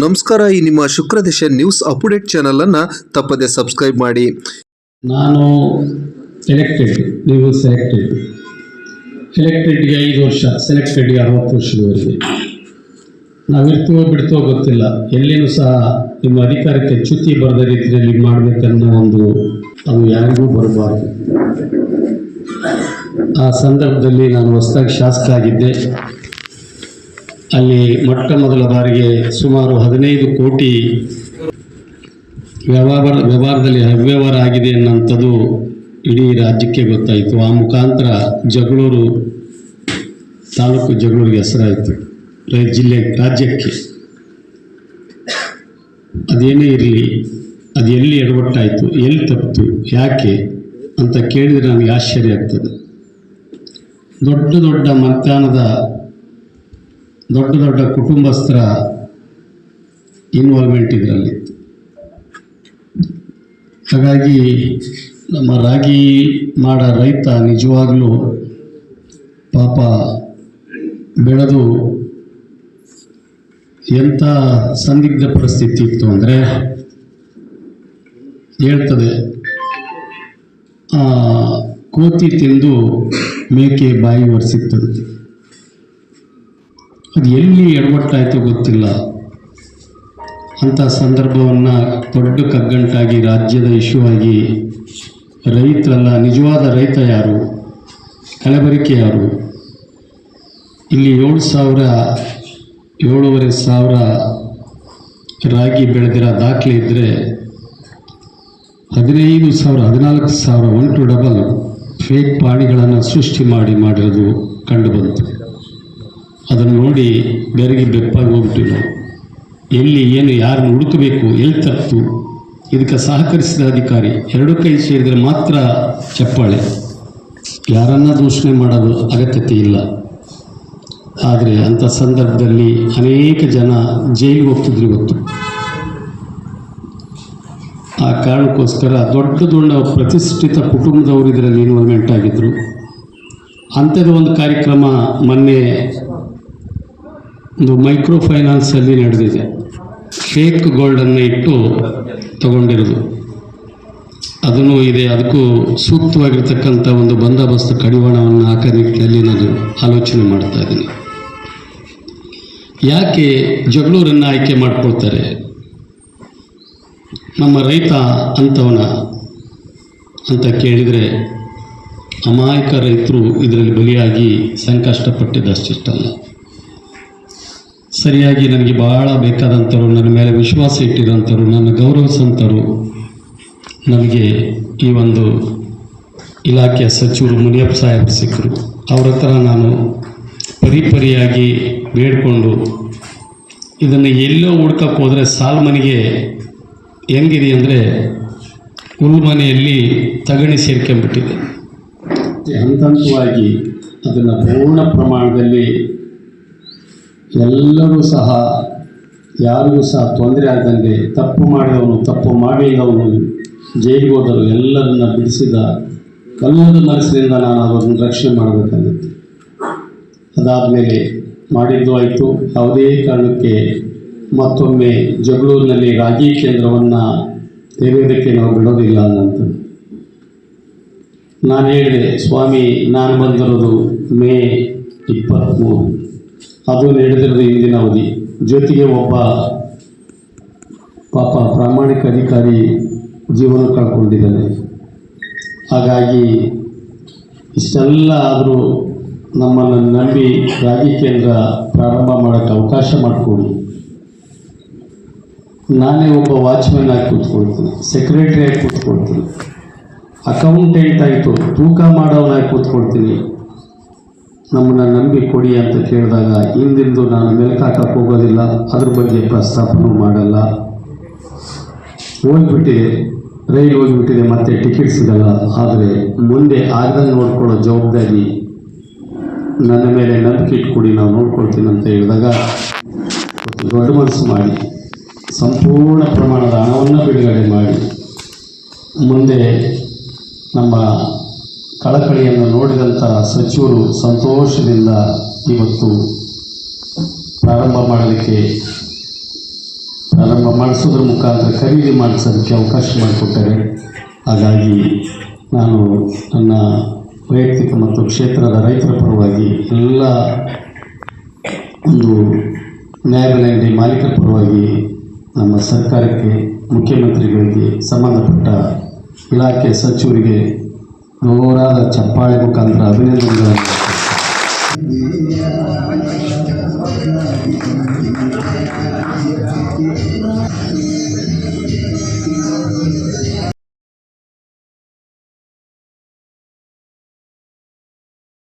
ನಮಸ್ಕಾರ, ಈ ನಿಮ್ಮ ಶುಕ್ರದೇಶ ನ್ಯೂಸ್ ಅಪ್ಡೇಟ್ ಚಾನಲ್ ಅನ್ನ ತಪ್ಪದೆ ಸಬ್ಸ್ಕ್ರೈಬ್ ಮಾಡಿ. ನಾನು ಎಲೆಕ್ಟೆಡ್ ನೀವು ಸೆಲೆಕ್ಟೆಡ್ ಎಲೆಕ್ಟೆಡ್ಗೆ ಐದು ವರ್ಷ ಸೆಲೆಕ್ಟೆಡ್ಗೆ ಅರವತ್ತು ವರ್ಷದವರೆಗೆ. ನಾವಿರ್ತೀವೋ ಬಿಡ್ತೋ ಗೊತ್ತಿಲ್ಲ. ಎಲ್ಲಿಯೂ ಸಹ ನಿಮ್ಮ ಅಧಿಕಾರಕ್ಕೆ ಚ್ಯುತಿ ಬರದ ರೀತಿಯಲ್ಲಿ ಮಾಡಬೇಕನ್ನೋ ಒಂದು ಅದು ಯಾರಿಗೂ ಬರಬಾರ್ದು. ಆ ಸಂದರ್ಭದಲ್ಲಿ ನಾನು ಹೊಸದಾಗಿ ಶಾಸಕ ಆಗಿದ್ದೆ ಅಲ್ಲಿ ಮೊಟ್ಟ ಮೊದಲ ಬಾರಿಗೆ ಸುಮಾರು ಹದಿನೈದು ಕೋಟಿ ವ್ಯವಹಾರ, ವ್ಯವಹಾರದಲ್ಲಿ ಅವ್ಯವಹಾರ ಆಗಿದೆ ಅನ್ನೋಂಥದ್ದು ಇಡೀ ರಾಜ್ಯಕ್ಕೆ ಗೊತ್ತಾಯಿತು. ಆ ಮುಖಾಂತರ ಜಗಳೂರು, ತಾಲೂಕು ಜಗಳೂರಿಗೆ ಹೆಸರಾಯಿತು. ಜಿಲ್ಲೆ ರಾಜ್ಯಕ್ಕೆ. ಅದೇನೇ ಇರಲಿ, ಅದು ಎಲ್ಲಿ ಎಡವಟ್ಟಾಯಿತು, ಎಲ್ಲಿ ತಪ್ಪಿತು, ಯಾಕೆ ಅಂತ ಕೇಳಿದರೆ ನನಗೆ ಆಶ್ಚರ್ಯ ಆಗ್ತದೆ. ದೊಡ್ಡ ದೊಡ್ಡ ಮತದಾನದ ದೊಡ್ಡ ದೊಡ್ಡ ಕುಟುಂಬಸ್ಥರ ಇನ್ವಾಲ್ವ್ಮೆಂಟ್ ಇದರಲ್ಲಿತ್ತು ಹಾಗಾಗಿ ನಮ್ಮ ರಾಗಿ ಮಾಡ ರೈತ ನಿಜವಾಗಲೂ ಪಾಪ ಬೆಳೆದು ಎಂಥ ಸಂದಿಗ್ಧ ಪರಿಸ್ಥಿತಿ ಇತ್ತು ಅಂದರೆ ಹೇಳ್ತದೆ ಕೋತಿ ತಿಂದು ಮೇಕೆ ಬಾಯಿ ಒರೆಸಿತ್ತಂತೆ ಅದು ಎಲ್ಲಿ ಎಡವಟ್ಟಾಯಿತು ಗೊತ್ತಿಲ್ಲ. ಅಂಥ ಸಂದರ್ಭವನ್ನು ದೊಡ್ಡ ಕಗ್ಗಂಟಾಗಿ ರಾಜ್ಯದ ಇಶ್ಯೂ ಆಗಿ ರೈತರಲ್ಲ, ನಿಜವಾದ ರೈತ ಯಾರು? ಕಲಬೆರಕೆ ಯಾರು? ಇಲ್ಲಿ ಏಳು ಸಾವಿರ, ಏಳೂವರೆ ಸಾವಿರ ರಾಗಿ ಬೆಳೆದಿರೋ ದಾಖಲೆ ಇದ್ದರೆ ಹದಿನೈದು ಸಾವಿರ, ಹದಿನಾಲ್ಕು ಸಾವಿರ ಒನ್ ಟು ಡಬಲ್ ಫೇಕ್ ಪಾಣಿಗಳನ್ನು ಸೃಷ್ಟಿ ಮಾಡಿ ಮಾಡಿರೋದು ಕಂಡುಬಂತು ಅದನ್ನು ನೋಡಿ ಬೆರಗಿ ಬೆಪ್ಪಾಗಿ ಹೋಗ್ಬಿಟ್ಟು ಎಲ್ಲಿ, ಏನು, ಯಾರನ್ನು ಹುಡುಕಬೇಕು, ಎಲ್ಲಿ ತಪ್ಪು? ಇದಕ್ಕೆ ಸಹಕರಿಸಿದ ಅಧಿಕಾರಿ, ಎರಡು ಕೈ ಸೇರಿದರೆ ಮಾತ್ರ ಚಪ್ಪಾಳೆ. ಯಾರನ್ನ ದೂಷಣೆ ಮಾಡೋದು ಅಗತ್ಯತೆ ಇಲ್ಲ. ಆದರೆ ಅಂಥ ಸಂದರ್ಭದಲ್ಲಿ ಅನೇಕ ಜನ ಜೈಲಿಗೆ ಹೋಗ್ತಿದ್ರು ಇವತ್ತು. ಆ ಕಾರಣಕ್ಕೋಸ್ಕರ ದೊಡ್ಡ ದೊಡ್ಡ ಪ್ರತಿಷ್ಠಿತ ಕುಟುಂಬದವರು ಇದರಲ್ಲಿ ಇನ್ವಾಲ್ವ್ಮೆಂಟ್ ಆಗಿದ್ದರು ಅಂಥದ್ದು ಒಂದು ಕಾರ್ಯಕ್ರಮ ಮೊನ್ನೆ ಒಂದು ಮೈಕ್ರೋ ಫೈನಾನ್ಸಲ್ಲಿ ನಡೆದಿದೆ. ಫೇಕ್ ಗೋಲ್ಡನ್ನು ಇಟ್ಟು ತಗೊಂಡಿರೋದು. ಅದನ್ನು ಇದೆ, ಅದಕ್ಕೂ ಸೂಕ್ತವಾಗಿರ್ತಕ್ಕಂಥ ಒಂದು ಬಂದೋಬಸ್ತ್ ಕಡಿವಾಣವನ್ನು ಹಾಕೋ ನಿಟ್ಟಿನಲ್ಲಿ ನಾನು ಆಲೋಚನೆ ಮಾಡ್ತಾ ಇದ್ದೀನಿ. ಯಾಕೆ ಜಗಳೂರನ್ನು ಆಯ್ಕೆ ಮಾಡ್ಕೊಳ್ತಾರೆ? ನಮ್ಮ ರೈತ ಅಂಥವನ ಅಂತ ಕೇಳಿದರೆ ಅಮಾಯಕ ರೈತರು ಇದರಲ್ಲಿ ಬಲಿಯಾಗಿ ಸಂಕಷ್ಟಪಟ್ಟಿದ್ದಷ್ಟಿಷ್ಟಲ್ಲ ಸರಿಯಾಗಿ ನನಗೆ ಬಹಳ ಬೇಕಾದಂಥವ್ರು ನನ್ನ ಮೇಲೆ ವಿಶ್ವಾಸ ಇಟ್ಟಿರೋಂಥವ್ರು ನನ್ನ ಗೌರವಿಸಂಥರು ನನಗೆ ಈ ಒಂದು ಇಲಾಖೆಯ ಸಚಿವರು ಮುನಿಯಪ್ಪ ಸಾಹೇಬ್ ಸಿಕ್ಕರು. ಅವ್ರ ಹತ್ರ ನಾನು ಪರಿಪರಿಯಾಗಿ ಬೇಡಿಕೊಂಡು ಇದನ್ನು ಎಲ್ಲೋ ಹುಡ್ಕಕ್ಕೆ ಹೋದರೆ ಸಾಲ್ಮನಿಗೆ ಹೆಂಗಿದೆ ಅಂದರೆ ಹುಲ್ಮನೆಯಲ್ಲಿ ತಗಣಿ ಸೇರ್ಕೊಂಬಿಟ್ಟಿದೆ ಹಂತ ಹಂತವಾಗಿ ಅದನ್ನು ಪೂರ್ಣ ಪ್ರಮಾಣದಲ್ಲಿ ಎಲ್ಲರೂ ಸಹ ಯಾರಿಗೂ ಸಹ ತೊಂದರೆ ಆಗದಂಗೆ ತಪ್ಪು ಮಾಡಿದವನು ತಪ್ಪು ಮಾಡಿದವನು ಜೈಲಿಗೆ ಹೋದರು ಎಲ್ಲರನ್ನ ಬಿಡಿಸಿದ ಕಲ್ಲದ ಮನಸ್ಸಿನಿಂದ ನಾನು ಅವರನ್ನು ರಕ್ಷಣೆ ಮಾಡಬೇಕಾಗಿತ್ತು. ಅದಾದಮೇಲೆ ಮಾಡಿದ್ದು ಆಯಿತು. ಯಾವುದೇ ಕಾರಣಕ್ಕೆ ಮತ್ತೊಮ್ಮೆ ಜಗಳೂರಿನಲ್ಲಿ ರಾಜಿ ಕೇಂದ್ರವನ್ನು ತೆರೆಯೋದಕ್ಕೆ ನಾವು ಬಿಡೋದಿಲ್ಲ ಅಂತ ನಾನು ಹೇಳಿದೆ, ಸ್ವಾಮಿ, ನಾನು ಬಂದಿರೋದು ಮೇ ಇಪ್ಪತ್ತ್ಮೂರು ಅದು ನಡೆದಿರೋದು ಇಂದಿನ ಅವಧಿ. ಜೊತೆಗೆ ಒಬ್ಬ ಪಾಪ ಪ್ರಾಮಾಣಿಕ ಅಧಿಕಾರಿ ಜೀವನ ಕಳ್ಕೊಂಡಿದ್ದಾನೆ. ಹಾಗಾಗಿ ಇಷ್ಟೆಲ್ಲ ಆದರೂ ನಮ್ಮನ್ನು ನಂಬಿ ರಾಗಿ ಕೇಂದ್ರ ಪ್ರಾರಂಭ ಮಾಡೋಕ್ಕೆ ಅವಕಾಶ ಮಾಡಿಕೊಡಿ. ನಾನೇ ಒಬ್ಬ ವಾಚ್ಮ್ಯಾನ್ ಆಗಿ ಕೂತ್ಕೊಳ್ತೀನಿ, ಸೆಕ್ರೆಟ್ರಿ ಆಗಿ ಕೂತ್ಕೊಳ್ತೀನಿ, ಅಕೌಂಟೆಂಟ್ ಆಯಿತು ತೂಕ ಮಾಡೋನಾಗಿ ಕೂತ್ಕೊಳ್ತೀನಿ. ನಮ್ಮನ್ನು ನಂಬಿ ಕೊಡಿ ಅಂತ ಕೇಳಿದಾಗ ಹಿಂದಿಂದು ನಾನು ಮೆಲ್ಕಾಕಕ್ಕೆ ಹೋಗೋದಿಲ್ಲ. ಅದ್ರ ಬಗ್ಗೆ ಪ್ರಸ್ತಾಪನೂ ಮಾಡಲ್ಲ. ಹೋಗ್ಬಿಟ್ಟು. ರೈಲ್ ಹೋಗ್ಬಿಟ್ಟಿದೆ, ಮತ್ತೆ ಟಿಕೆಟ್ ಸಿಗಲ್ಲ. ಆದರೆ ಮುಂದೆ ಆಗದಂಗೆ ನೋಡ್ಕೊಳ್ಳೋ ಜವಾಬ್ದಾರಿ ನನ್ನ ಮೇಲೆ ನಂಬಿಕೆ ಇಟ್ಕೊಡಿ, ನಾವು ನೋಡ್ಕೊಳ್ತೀನಿ ಅಂತ ಹೇಳಿದಾಗ ದೊಡ್ಡ ಮನಸ್ಸು ಮಾಡಿ, ಸಂಪೂರ್ಣ ಪ್ರಮಾಣದ ಹಣವನ್ನು ಬಿಡುಗಡೆ ಮಾಡಿ, ಮುಂದೆ ನಮ್ಮ ಕಳಕಳಿಯನ್ನು ನೋಡಿದಂಥ ಸಚಿವರು ಸಂತೋಷದಿಂದ ಇವತ್ತು ಪ್ರಾರಂಭ ಮಾಡಲಿಕ್ಕೆ ಪ್ರಾರಂಭ ಮಾಡಿಸೋದ್ರ ಮುಖಾಂತರ ಖರೀದಿ ಮಾಡಿಸೋದಕ್ಕೆ ಅವಕಾಶ ಮಾಡಿಕೊಟ್ಟರೆ. ಹಾಗಾಗಿ ನಾನು ನನ್ನ ವೈಯಕ್ತಿಕ ಮತ್ತು ಕ್ಷೇತ್ರದ ರೈತರ ಪರವಾಗಿ ಎಲ್ಲ ಒಂದು ನ್ಯಾಯಬೆಲೆ ಮಾಲೀಕರ ಪರವಾಗಿ ನಮ್ಮ ಸರ್ಕಾರಕ್ಕೆ ಮುಖ್ಯಮಂತ್ರಿಗಳಿಗೆ ಸಂಬಂಧಪಟ್ಟ ಇಲಾಖೆ ಸಚಿವರಿಗೆ ಜೋರಾದ ಚಪ್ಪಾಳೆ ಮುಖಾಂತರ ಅಭಿನಂದನೆಗಳನ್ನು